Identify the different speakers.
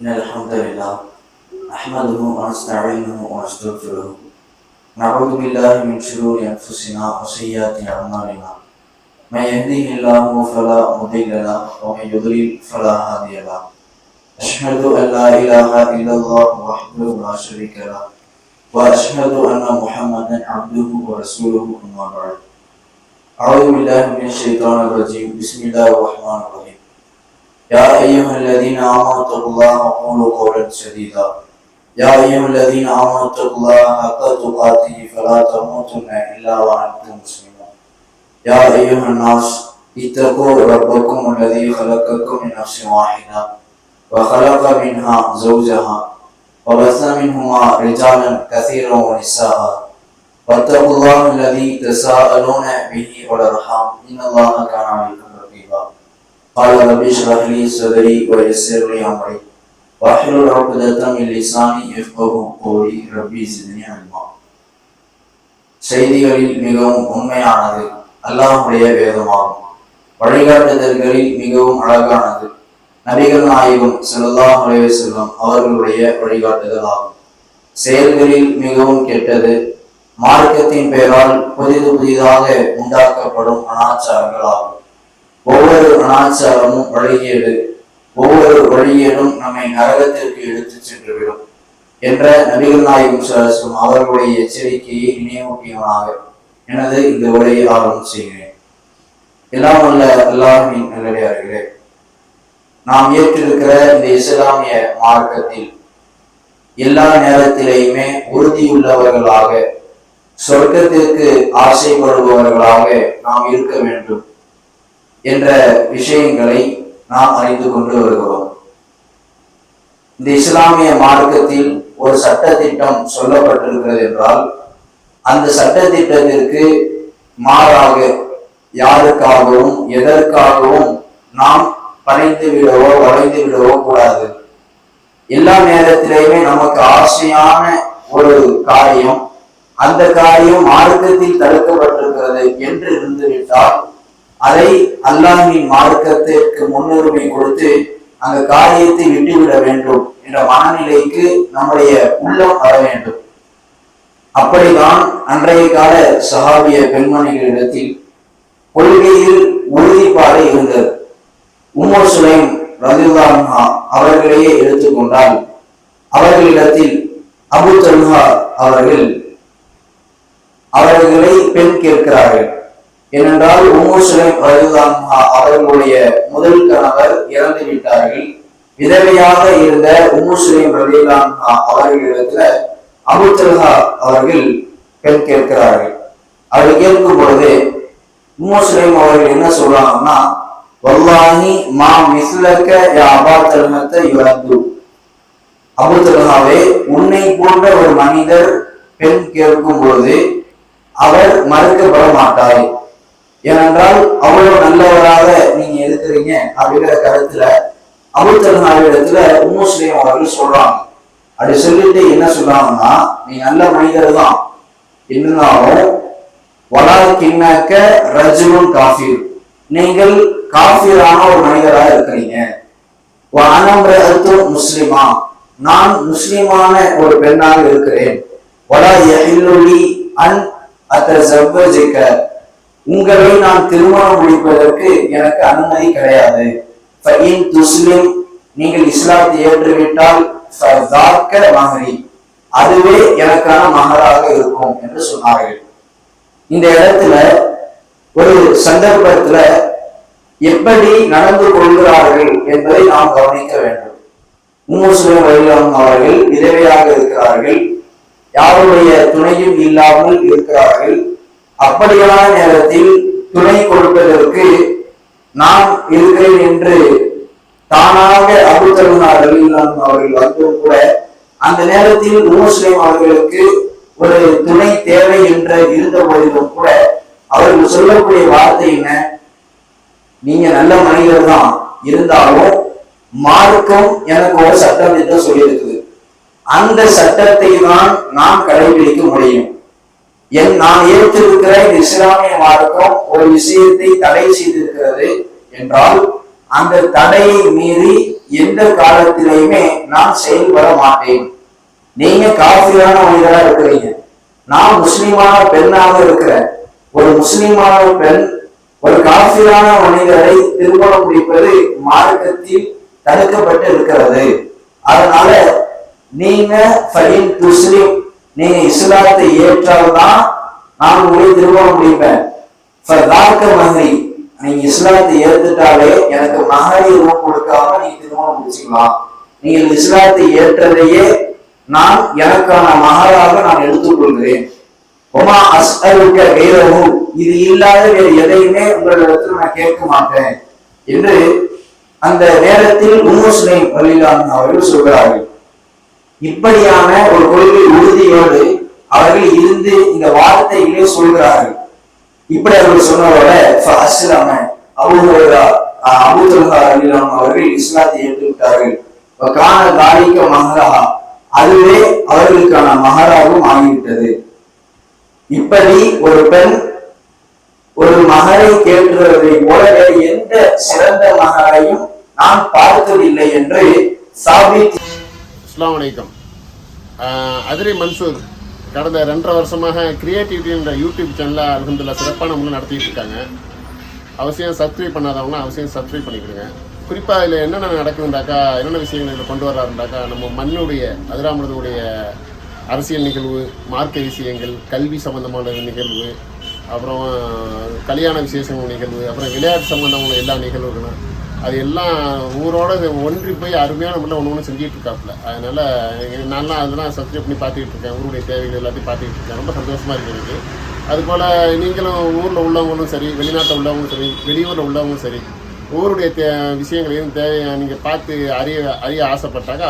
Speaker 1: إن الحمد لله نحمده ونستعينه ونستغفره. نعوذ بالله من شرور أنفسنا وسيئات أعمالنا. من يهده الله فلا مضل له ومن يضلل فلا هادي له. أشهد أن لا إله إلا الله وحده لا شريك له. وأشهد أن محمدا عبده ورسوله أما بعد. أعوذ بالله من الشيطان الرجيم. بسم الله الرحمن الرحيم. يا أيها الذين آمنوا اتقوا الله وقولوا قولا سديدا. يا أيها الذين آمنوا اتقوا الله حق تقاته فلا تموتن إلا وأنتم مسلمون. يا أيها الناس اتقوا ربكم الذي خلقكم من نفس واحدة وخلق منها زوجها وبث منهما رجالا كثيرا ونساء. واتقوا الله الذي تساءلون به والأرحام. إن الله كان عليكم قال رب اشرح لي صدري ويسر لي امري واحلل عقدة من لساني يفقه قولي ربي زدني علما செய்திகளில் மிகவும் உண்மையானது அல்லாஹுடைய வேதமாகும் வழிகாட்டுதல்களில் மிகவும் அழகானது நபிகள் நாயகம் ஸல்லல்லாஹு அலைஹி வஸல்லம் அவர்களுடைய வழிகாட்டுதல் ஆகும் செயல்களில் மிகவும் கெட்டது மார்க்கத்தின் பெயரால் புதிது புதிதாக உண்டாக்கப்படும் அனாச்சாரங்கள் ஆகும் ஒவ்வொரு அனாச்சாரமும் வழிகேடு. ஒவ்வொரு வழியேடும் நம்மை நரகத்திற்கு எடுத்துச் சென்றுவிடும் என்ற நபிகள் நாயகம் சரசும் அவர்களுடைய எச்சரிக்கையை நினைவூட்டியவனாக எனது இந்த உரையை ஆர்வம் செய்கிறேன். எல்லாம் அல்ல எல்லாரும் நல்லடியார்களே நாம் ஏற்றிருக்கிற இந்த இஸ்லாமிய மார்க்கத்தில் எல்லா நேரத்திலேயுமே உறுதியுள்ளவர்களாக சொர்க்கத்திற்கு ஆசைப்படுபவர்களாக நாம் இருக்க வேண்டும். என்ற விஷயங்களை நாம் அறிந்து கொண்டு வருகிறோம். இந்த இஸ்லாமிய மார்க்கத்தில் ஒரு சட்ட திட்டம் சொல்லப்பட்டிருக்கிறது என்றால் அந்த சட்ட திட்டத்திற்கு மாறாக யாருக்காகவும் எதற்காகவும் நாம் பணிந்து விடவோ வளைந்து விடவோ கூடாது. எல்லா நேரத்திலேயுமே நமக்கு ஆசையான ஒரு காரியம் அந்த காரியம் மார்க்கத்தில் தடுக்கப்பட்டிருக்கிறது என்று இருந்துவிட்டால் அதை அல்லாஹின் மார்க்கத்திற்கு முன்னுரிமை கொடுத்து அந்த காரியத்தை விட்டுவிட வேண்டும் என்ற மனநிலைக்கு நம்முடைய உள்ளம் வர வேண்டும். அப்படிதான் அன்றைய கால சஹாபிய பெண்மணிகளிடத்தில் கொள்கையில் உறுதிப்பாடு இருந்தது. உமர் சுலைம் ரதியுல்லாஹா அவர்களையே எடுத்துக்கொண்டால் அவர்களிடத்தில் அபு தல்ஹா அவர்கள் அவர்களை பெண் கேட்கிறார்கள். ஏனென்றால் உமர் சுலைம் அவர்களுடைய முதல் கணவர் இறந்து விட்டார்கள். விதவையாக இருந்த உமர் சுலைம் அவர்களிடத்துல அபு அவர்கள் பெண் கேட்கிறார்கள். அவர் கேட்கும் பொழுது உமர் அவர்கள் என்ன சொல்றாங்கன்னா வல்லாஹி மா மிஸ்லக்க யா அபா தல்ஹத்தை யுரத்து. அபு உன்னை போன்ற ஒரு மனிதர் பெண் கேட்கும் பொழுது அவர் மறுக்கப்பட மாட்டார். ஏனென்றால் அவ்வளவு நல்லவராக நீங்க இருக்கிறீங்க அப்படிங்கிற கருத்துல அபு இடத்துல உம்முஸ்லீம் அவர்கள் சொல்றாங்க. அப்படி சொல்லிட்டு என்ன சொல்றாங்கன்னா நீ நல்ல மனிதர் தான். இருந்தாலும் வலா கிண்ணாக்க ரஜுலுன் காஃபீர். நீங்கள் காஃபீரான ஒரு மனிதராக இருக்கிறீங்க. அனம்ரத்தும் முஸ்லிமா. நான் முஸ்லிமான ஒரு பெண்ணாக இருக்கிறேன். வலா யஹில்லுலி அன் அத்தஸவ்வஜிக உங்களை நான் திருமணம் முடிப்பதற்கு எனக்கு அனுமதி கிடையாது. துஸ்லிம் நீங்கள் இஸ்லாத்தை ஏற்றுவிட்டால் மகரி அதுவே எனக்கான மகராக இருக்கும் என்று சொன்னார்கள். இந்த இடத்துல ஒரு சந்தர்ப்பத்துல எப்படி நடந்து கொள்கிறார்கள் என்பதை நாம் கவனிக்க வேண்டும். முஸ்லிம் வழியிலும் அவர்கள் விதவையாக இருக்கிறார்கள். யாருடைய துணையும் இல்லாமல் இருக்கிறார்கள். அப்படியான நேரத்தில் துணை கொடுப்பதற்கு நான் இருக்கிறேன் என்று தானாக அபுத்தருனார்கள் அவர்கள் வந்தும் கூட அந்த நேரத்தில் முஸ்லிம் அவர்களுக்கு ஒரு துணை தேவை என்று இருந்த போதிலும் கூட அவர்கள் சொல்லக்கூடிய வார்த்தை என்ன? நீங்க நல்ல மனிதர் தான். இருந்தாலும் மார்க்கம் எனக்கு ஒரு சட்டம் என்று சொல்லியிருக்குது. அந்த சட்டத்தை தான் நாம் கடைபிடிக்க முடியும். என் நான் ஏற்றிருக்கிற இந்த இஸ்லாமிய மார்க்கம் ஒரு விஷயத்தை தடை செய்திருக்கிறது என்றால் அந்த தடையை மீறி எந்த காலத்திலையுமே நான் செயல்பட மாட்டேன். நீங்க காசியான மனிதரா இருக்கிறீங்க. நான் முஸ்லீமான பெண்ணாக இருக்கிறேன். ஒரு முஸ்லீமான பெண் ஒரு காசியான மனிதரை திருமணம் முடிப்பது மார்க்கத்தில் தடுக்கப்பட்டு இருக்கிறது. அதனால நீங்க ஃபைன் முஸ்லீம் நீங்க இஸ்லாத்தை ஏற்றால்தான் நான் உங்களை திருமணம் முடிப்பேன். மகரி மஹரி நீங்க இஸ்லாத்தை ஏற்றுட்டாலே எனக்கு மகரி ரூபம் கொடுக்காம நீங்க திருமணம் முடிச்சுக்கலாம். நீங்கள் இஸ்லாத்தை ஏற்றதையே நான் எனக்கான மகராக நான் எடுத்துக்கொள்கிறேன். ஒமா அஸ்அலுக்க வேறவு இது இல்லாத வேறு எதையுமே உங்களிடத்தில் நான் கேட்க மாட்டேன். என்று அந்த நேரத்தில் உமோஸ்லிம் வழியிலான அவர்கள் சொல்கிறார்கள். இப்படியான ஒரு கொள்கை உறுதியோடு அவர்கள் இருந்து இந்த வார்த்தையிலே சொல்கிறார்கள். இப்படி அவர்கள் சொன்னதோட அஸ்லாம அலிலாம் அவர்கள் இஸ்லாத்தை ஏற்றுவிட்டார்கள். காண தாரிக்க மகரா அதுவே அவர்களுக்கான மகராகவும் ஆகிவிட்டது. இப்படி ஒரு பெண் ஒரு மகரை கேட்கிறதை போல எந்த சிறந்த மகரையும் நான் பார்த்ததில்லை என்று சாபித்
Speaker 2: அஸ்லாம் வலைக்கம் அதிரி மன்சூர் கடந்த ரெண்டரை வருஷமாக கிரியேட்டிவிட்டின்ற யூடியூப் சேனலில் அலமதுல்லா சிறப்பான முறையில் நடத்திட்டு இருக்காங்க. அவசியம் சப்ஸ்கிரைப் பண்ணாதவங்க அவசியம் சப்ஸ்கிரைப் பண்ணிக்கிடுங்க. குறிப்பாக இதில் என்னென்ன நடக்குதுண்டாக்கா என்னென்ன விஷயங்கள் இதில் கொண்டு வர்றாருண்டாக்கா நம்ம மண்ணுடைய அதிராமணத்துடைய அரசியல் நிகழ்வு மார்க்க விஷயங்கள் கல்வி சம்பந்தமான நிகழ்வு அப்புறம் கல்யாண விசேஷங்கள் நிகழ்வு அப்புறம் விளையாட்டு சம்பந்தமான எல்லா நிகழ்வுகளும் அது எல்லாம் ஊரோட ஒன்றி போய் அருமையான முறையில் ஒன்று ஒன்று செஞ்சுட்டு இருக்காப்புல. அதனால நல்லா அதெல்லாம் சப்ஸ்கிரைப் பண்ணி பார்த்துக்கிட்டு இருக்கேன். ஊருடைய தேவைகள் எல்லாத்தையும் பார்த்துக்கிட்டு இருக்கேன். ரொம்ப சந்தோஷமாக இருக்கிறது. அதுபோல் நீங்களும் ஊரில் உள்ளவங்களும் சரி வெளிநாட்டில் உள்ளவங்களும் சரி வெளியூரில் உள்ளவங்களும் சரி ஊருடைய தே விஷயங்களையும் தேவையை நீங்கள் பார்த்து அறிய அறிய ஆசைப்பட்டாக்க